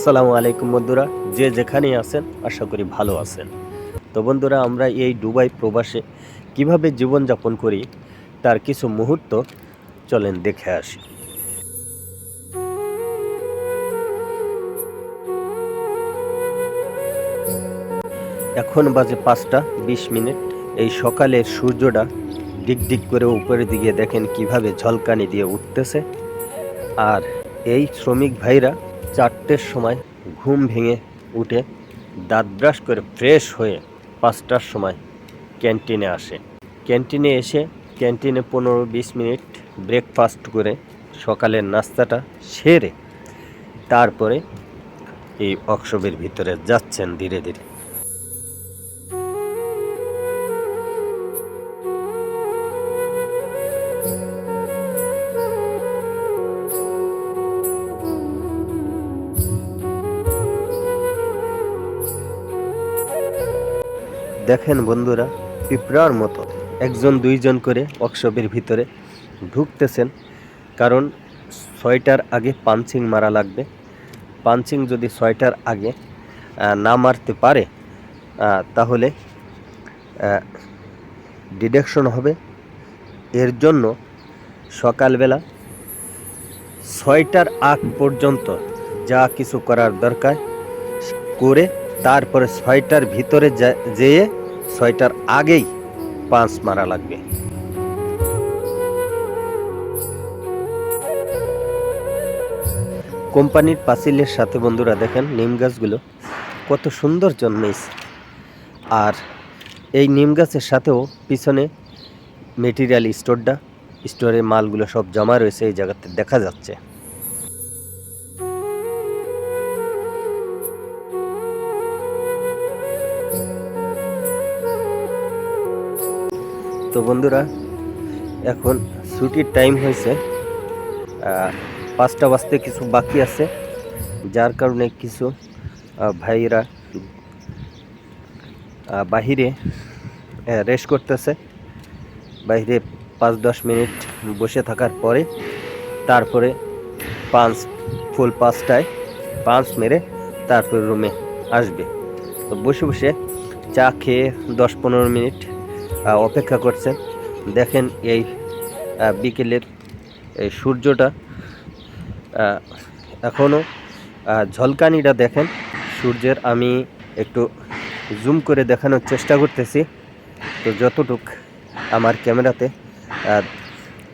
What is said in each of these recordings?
আসসালামু আলাইকুম বন্ধুরা, যে যেখানেই আছেন, আশা করি ভালো আছেন। তো বন্ধুরা, আমরা এই দুবাই প্রবাসে কীভাবে জীবনযাপন করি, তার কিছু মুহূর্ত চলেন দেখে আসি। এখন বাজে পাঁচটা বিশ মিনিট। এই সকালের সূর্যটা দিক দিক করে উপরের দিকে দেখেন কীভাবে ঝলকানি দিয়ে উঠতেছে। আর এই শ্রমিক ভাইরা চারটের সময় ঘুম ভেঙে উঠে দাঁত ব্রাশ করে ফ্রেশ হয়ে পাঁচটার সময় ক্যান্টিনে আসে। ক্যান্টিনে এসে ক্যান্টিনে পনেরো বিশ মিনিট ব্রেকফাস্ট করে সকালের নাস্তাটা সেরে তারপরে এই ওয়ার্কশপের ভিতরে যাচ্ছেন ধীরে ধীরে। দেখেন বন্ধুরা, পিঁপড়ার মতো একজন দুইজন করে ওয়ার্কশপের ভিতরে ঢুকতেছেন, কারণ ছয়টার আগে পাঞ্চিং মারা লাগবে। পাঞ্চিং যদি ছয়টার আগে না মারতে পারে তাহলে ডিডাকশন হবে। এর জন্য সকালবেলা ছয়টার আগ পর্যন্ত যা কিছু করার দরকার, করে তারপরে ছয়টার ভিতরে যেয়ে ছয়টার আগেই পাঁচ মারা লাগবে। কোম্পানির পাঁচিলের সাথে বন্ধুরা দেখেন নিম গাছগুলো কত সুন্দর জন্মেছে। আর এই নিম গাছের সাথেও পিছনে মেটেরিয়াল স্টোরটা স্টোরে মালগুলো সব জমা রয়েছে, এই জায়গাতে দেখা যাচ্ছে। তো বন্ধুরা, এখন ছুটির টাইম হয়েছে। পাঁচটা বাজতে কিছু বাকি আছে। যার কারণে কিছু ভাইরা বাহিরে রেস্ট করতেছে। বাইরে পাঁচ দশ মিনিট বসে থাকার পরে, তারপরে পাঁচ ফুল পাঁচটায় পাঁচ মেরে তারপরে রুমে আসবে। তো বসে বসে চা খেয়ে দশ পনেরো মিনিট অপেক্ষা করছেন দেখেন এই বিকেলের এই সূর্যটা এখনও ঝলকানিটা দেখেন। সূর্যের আমি একটু জুম করে দেখানোর চেষ্টা করতেছি। তো যতটুক আমার ক্যামেরাতে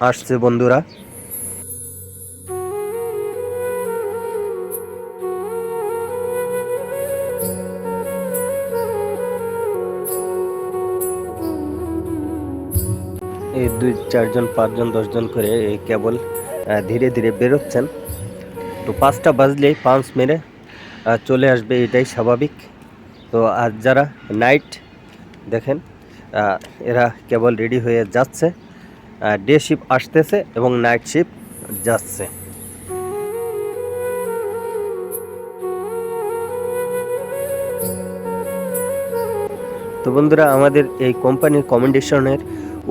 আসছে বন্ধুরা। দুই চারজন, পাঁচজন, দশজন করে এই কেবল ধীরে ধীরে বেরোচ্ছেন। তো পাঁচটা বাজলেই পাঁচ মেরে চলে আসবে, এটাই স্বাভাবিক। তো আর যারা নাইট দেখেন এরা কেবল রেডি হয়ে যাচ্ছে ডে শিপ আসতেছে এবং নাইট শিপ যাচ্ছে। তো বন্ধুরা, আমাদের এই কোম্পানির কমেন্ডেশনের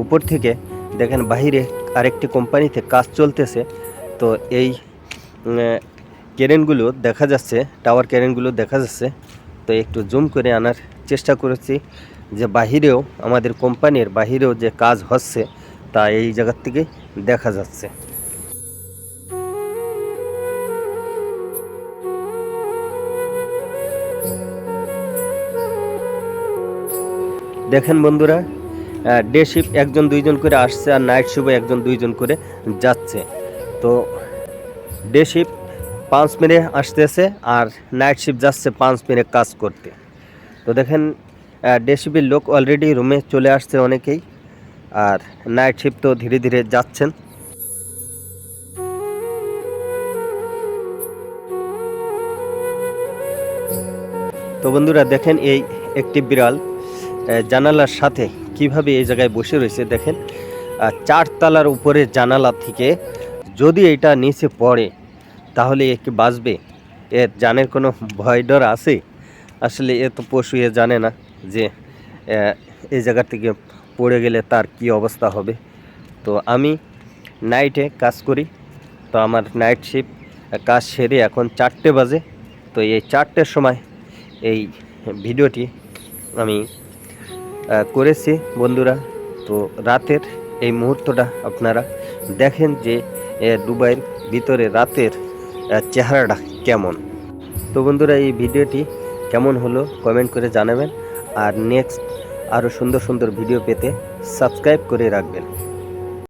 উপর থেকে দেখেন বাহিরে আরেকটি কোম্পানিতে কাজ চলতেছে। তো এই ক্যারেনগুলো দেখা যাচ্ছে, টাওয়ার ক্যারেনগুলো দেখা যাচ্ছে। তো একটু জুম করে আনার চেষ্টা করেছি যে বাহিরেও, আমাদের কোম্পানির বাহিরেও যে কাজ হচ্ছে, তা এই জায়গার থেকে দেখা যাচ্ছে। দেখেন বন্ধুরা ডে শিফট একজন, দুইজন করে আসছে আর নাইট শিফটও একজন, দুইজন করে যাচ্ছে। তো ডে শিফট পাঁচ মেরে আসতেছে আর নাইট শিফট যাচ্ছে পাঁচ মেরে কাজ করতে। তো দেখেন ডে শিফটের লোক অলরেডি রুমে চলে আসছে অনেকেই আর নাইট শিফট তো ধীরে ধীরে যাচ্ছেন। তো বন্ধুরা দেখেন, এই একটি বিড়াল জানালার সাথে কীভাবে এই জায়গায় বসে রয়েছে দেখেন। চারতলার উপরে জানালা থেকে যদি এটা নিচে পড়ে, তাহলে এ কি বাঁচবে? এর জানের কোনো ভয় ডর আছে? আসলে এ তো পশু, এ জানে না যে এই জায়গা থেকে পড়ে গেলে তার কি অবস্থা হবে। তো আমি নাইটে কাজ করি, তো আমার নাইট শিফট কাজ সেরে এখন চারটে বাজে। তো এই চারটের সময় এই ভিডিওটি আমি করেছি বন্ধুরা। তো রাতের এই মুহূর্তটা আপনারা দেখেন যে দুবাইয়ের ভিতরে রাতের চেহারাটা কেমন। তো বন্ধুরা, এই ভিডিওটি কেমন হলো কমেন্ট করে জানাবেন। আর নেক্সট আরও সুন্দর সুন্দর ভিডিও পেতে সাবস্ক্রাইব করে রাখবেন।